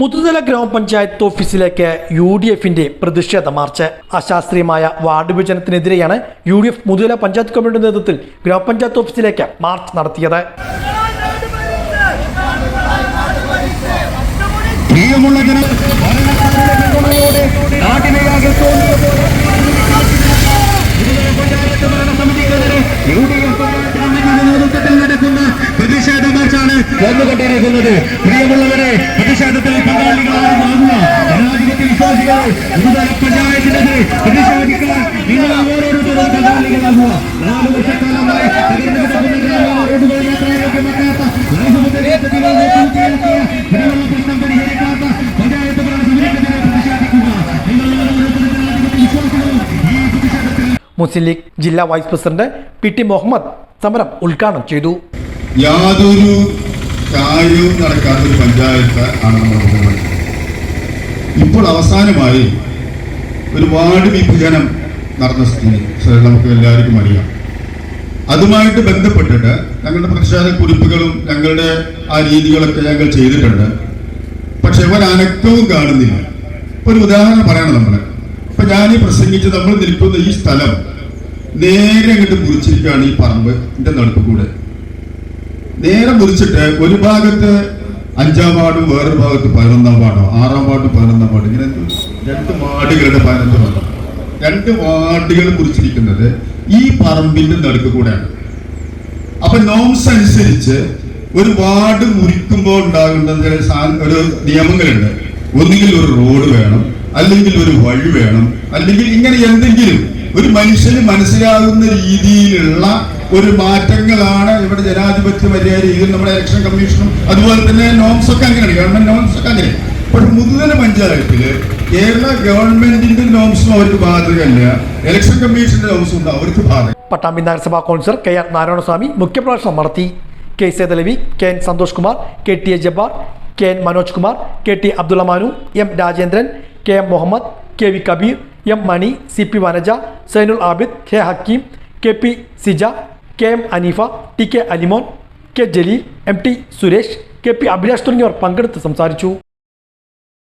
മുതുതല ഗ്രാമപഞ്ചായത്ത് ഓഫീസിലേക്ക് U D എഫിന്റെ പ്രതിഷേധ മാർച്ച്. അശാസ്ത്രീയമായ ward വിഭജനത്തിനെതിരെയാണ് U D F Muthuthala panchayat കമ്മിറ്റിയുടെ നേതൃത്വത്തിൽ ഗ്രാമപഞ്ചായത്ത് ഓഫീസിലേക്ക് മാർച്ച് നടത്തിയത്. പ്രിയമുള്ള നേതൃത്വത്തിൽ പ്രതിഷേധ മാർച്ചാണ് വന്നുകൊണ്ടിരിക്കുന്നത്. പ്രിയമുള്ളവരെ പ്രതിഷേധത്തിൽ പങ്കാളികളായി മാറുക ജനാധിപത്യ വിശ്വാസികൾ പുതുതല പഞ്ചായത്തിനെതിരെ പ്രതിഷേധിക്കാൻ നിങ്ങൾ ഓരോരുത്തരും പങ്കാളികളാകുക. നാല് വർഷക്കാലമായി പ്രശ്നം പരിഹരിക്കാത്ത പഞ്ചായത്ത് ഭരണസമിതിക്കെതിരെ പ്രതിഷേധിക്കുക. നിങ്ങൾ ഓരോരുത്തരും ജനാധിപത്യ വിശ്വാസികളും ഈ പ്രതിഷേധത്തിൽ മുസ്ലിം ലീഗ് ജില്ലാ vice president P T Muhammad സമരം ഉദ്ഘാടനം ചെയ്തു. യാതൊരു കാര്യവും നടക്കാത്ത ഒരു പഞ്ചായത്ത് ആണ് നമ്മുടെ മുഖ്യമന്ത്രി. ഇപ്പോൾ അവസാനമായി ഒരു വാർഡ് വിഭജനം നടന്ന സ്ഥിതി. നമുക്ക് എല്ലാവർക്കും അറിയാം. അതുമായിട്ട് ബന്ധപ്പെട്ടിട്ട് ഞങ്ങളുടെ പ്രതിഷേധ കുറിപ്പുകളും ഞങ്ങളുടെ ആ രീതികളൊക്കെ ഞങ്ങൾ ചെയ്തിട്ടുണ്ട്. പക്ഷെ ഒരനക്കവും കാണുന്നില്ല. ഒരു ഉദാഹരണം പറയണം നമ്മൾ ഇപ്പൊ ഞാൻ ഈ പ്രസംഗിച്ച് നമ്മൾ നിൽക്കുന്ന ഈ സ്ഥലം നേരെ അങ്ങോട്ട് മുറിച്ചിരിക്കുകയാണ് ഈ പറമ്പ് എന്റെ നടുപ്പ് കൂടെ. നേരെ മുറിച്ചിട്ട് ഒരു ഭാഗത്ത് അഞ്ചാം വാർഡും വേറൊരു ഭാഗത്ത് പതിനൊന്നാം വാർഡോ ആറാം വാർഡും പതിനൊന്നാം വാർഡ്. ഇങ്ങനെ രണ്ട് വാർഡുകളുടെ പതിനൊന്ന് വാർഡ് രണ്ട് വാർഡുകൾ മുറിച്ചിരിക്കുന്നത് ഈ പറമ്പിന്റെ നടുക്ക് കൂടെയാണ്. അപ്പൊ നോംസ് അനുസരിച്ച് ഒരു വാർഡ് മുറിക്കുമ്പോൾ ഉണ്ടാകുന്ന ഒരു നിയമങ്ങളുണ്ട്. ഒന്നുകിൽ ഒരു റോഡ് വേണം അല്ലെങ്കിൽ ഒരു വഴി വേണം അല്ലെങ്കിൽ ഇങ്ങനെ എന്തെങ്കിലും ഒരു മനുഷ്യന് മനസ്സിലാകുന്ന രീതിയിലുള്ള ഒരു മാറ്റങ്ങളാണ് ഇവിടെ ജനാധിപത്യ മര്യാദ രീതിയിൽ നമ്മുടെ ഇലക്ഷൻ കമ്മീഷനും അതുപോലെ തന്നെ നോംസ് ഒക്കെ അങ്ങനെയാണ്. ഗവൺമെന്റ് നോംസ് ഒക്കെ അങ്ങനെ. പക്ഷെ മുതുതല പഞ്ചായത്തിൽ കേരള ഗവൺമെന്റിന്റെ നോംസും അവർക്ക് ബാധകല്ല ഇലക്ഷൻ കമ്മീഷന്റെ നോംസും ഉണ്ട് അവർക്ക് ബാധക പട്ടാമ്പി നഗരസഭാ കൗൺസിലർ കെ ആർ നാരായണസ്വാമി മുഖ്യപ്രഭാഷണം നടത്തി. K Sethalavi K N Santhosh Kumar K T A Jabbar K N Manoj Kumar K T Abdulla Manu M Rajendran K M Muhammad K V Kabeer M Mani C P Vanaja Sainul Abid K Hakeem K P Sija K M Aneefa T K Alimon K Jaleel M T Suresh K P Abhilash തുടങ്ങിയവർ പങ്കെടുത്ത് സംസാരിച്ചു.